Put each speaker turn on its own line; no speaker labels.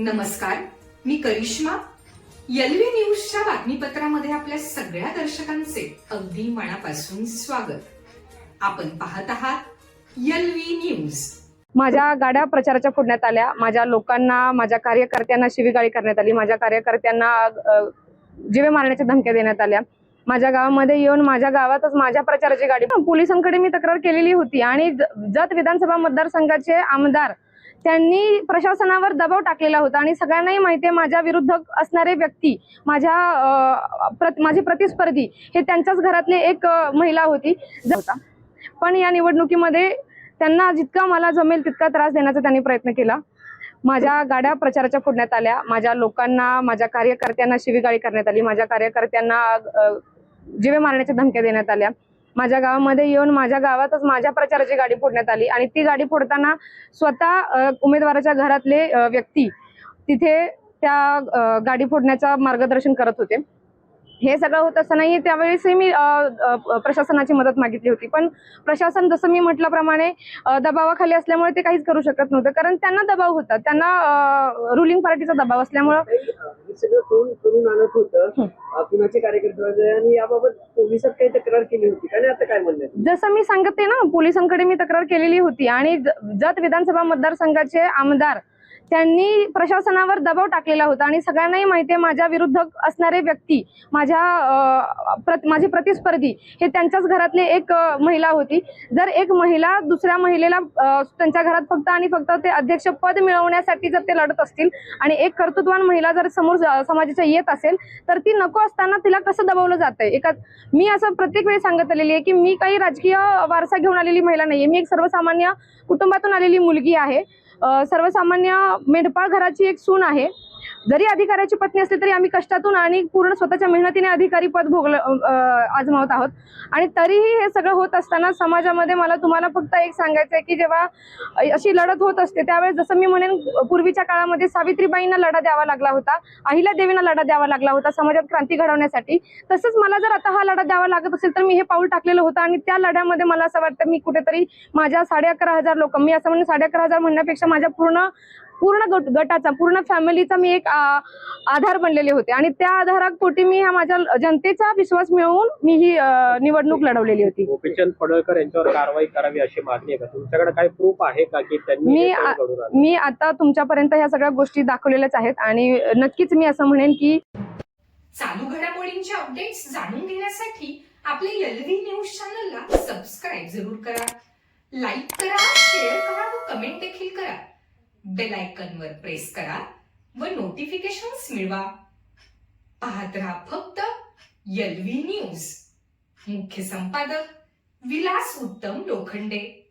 नमस्कार मी करिश्मा. एलव्ही न्यूजच्या बातमीपत्रामध्ये आपल्या सगळ्या दर्शकांचे अगदी मनापासून स्वागत. आपण पाहत आहात एलव्ही न्यूज.
माझ्या गाड्या प्रचाराच्या फोडण्यात आल्या. माझ्या लोकांना माझ्या कार्यकर्त्यांना शिवीगाळी करण्यात आली. माझ्या कार्यकर्त्यांना जीवे मारण्याच्या धमक्या देण्यात आल्या. माझ्या गावामध्ये येऊन माझ्या गावातच माझ्या प्रचाराची गाडी पोलिसांकडे मी तक्रार केलेली होती. आणि जत विधानसभा मतदारसंघाचे आमदार त्यांनी प्रशासनावर दबाव टाकलेला होता आणि सगळ्यांनाही माहिती आहे माझ्या विरुद्ध असणारे व्यक्ती माझ्या प्रत- माझे प्रतिस्पर्धी हे त्यांच्याच घरातले एक महिला होती. होता. पण या निवडणुकीमध्ये त्यांना जितका मला जमेल तितका त्रास देण्याचा त्यांनी प्रयत्न केला. माझ्या गाड्या प्रचाराच्या फोडण्यात आल्या. माझ्या लोकांना माझ्या कार्यकर्त्यांना शिवीगाळी करण्यात आली. माझ्या कार्यकर्त्यांना जीवे मारण्याच्या धमक्या देण्यात आल्या. माझ्या गावामध्ये येऊन माझ्या गावातच माझ्या प्रचाराची गाडी फोडण्यात आली. आणि ती गाडी फोडताना स्वतः उमेदवाराच्या घरातले व्यक्ती तिथे त्या गाडी फोडण्याचा मार्गदर्शन करत होते. हे सगळं होत असतानाही त्यावेळेसही मी प्रशासनाची मदत मागितली होती. पण प्रशासन जसं मी म्हटल्याप्रमाणे दबावाखाली असल्यामुळे ते काहीच करू शकत नव्हतं. कारण त्यांना दबाव होता. त्यांना रुलिंग पार्टीचा दबाव असल्यामुळं? जसं मी सांगते ना पोलिसांकडे मी तक्रार केलेली होती. आणि जत विधानसभा मतदारसंघाचे आमदार त्यांनी प्रशासनावर दबाव टाकलेला होता. आणि सगळ्यांनाही माहिती आहे माझ्या विरुद्ध असणारे व्यक्ती माझ्या प्रत- माझे प्रतिस्पर्धी हे त्यांच्याच घरातले एक महिला होती. जर एक महिला दुसऱ्या महिलेला त्यांच्या घरात फक्त आणि फक्त ते अध्यक्ष पद मिळवण्यासाठी जर ते लढत असतील आणि एक कर्तृत्वान महिला जर समोर समाजाच्या येत असेल तर ती नको असताना तिला कसं दबावलं आहे एका मी असं प्रत्येक वेळी सांगत आलेली आहे की मी काही राजकीय वारसा घेऊन आलेली महिला नाहीये. मी एक सर्वसामान्य कुटुंबातून आलेली मुलगी आहे. सर्वसामान्य मेंढपाळ घराची एक सून आहे. जरी अधिकाऱ्याची पत्नी असली तरी आम्ही कष्टातून आणि पूर्ण स्वतःच्या मेहनतीने अधिकारी पद भोगलं आजमावत आहोत. आणि तरीही हे सगळं होत असताना समाजामध्ये मला तुम्हाला फक्त एक सांगायचं आहे की जेव्हा अशी लढत होत असते त्यावेळेस जसं मी म्हणेन पूर्वीच्या काळामध्ये सावित्रीबाईंना लढा द्यावा लागला होता अहिल्या देवींना लढा द्यावा लागला होता समाजात क्रांती घडवण्यासाठी. तसंच मला जर आता हा लढा द्यावा लागत असेल तर मी हे पाऊल टाकलेलं होतं आणि त्या लढ्यामध्ये मला असं वाटतं मी कुठेतरी माझ्या साडे अकरा हजार लोक मी असं म्हणून साडे अकरा हजार म्हणण्यापेक्षा माझ्या पूर्ण पूर्ण गट गटाचा पूर्ण फॅमिलीचा मी एक आधार बनलेले होते. आणि त्या आधारापोटी मी ह्या माझ्या जनतेचा विश्वास मिळवून मी ही निवडणूक लढवलेली होती.
गोपीचंद पडळकर यांच्यावर कारवाई करावी अशी मागणी आहे का? तुमच्याकडे काही प्रूफ आहे का की त्यांनी
मी
हे?
मी आता तुमच्यापर्यंत ह्या सगळ्या गोष्टी दाखवलेल्याच आहेत आणि नक्कीच मी असं म्हणेन की
चालू घडामोडींचे अपडेट्स जाणून घेण्यासाठी आपल्या एलव्ही न्यूज चॅनलला सबस्क्राईब जरूर करा. लाईक करा शेअर करा व कमेंट देखील करा. बेल आयकॉनवर प्रेस करा व नोटिफिकेशन्स मिळवा. पाहत राहा फक्त एलव्ही न्यूज मुख्य संपादक विलास उत्तम लोखंडे.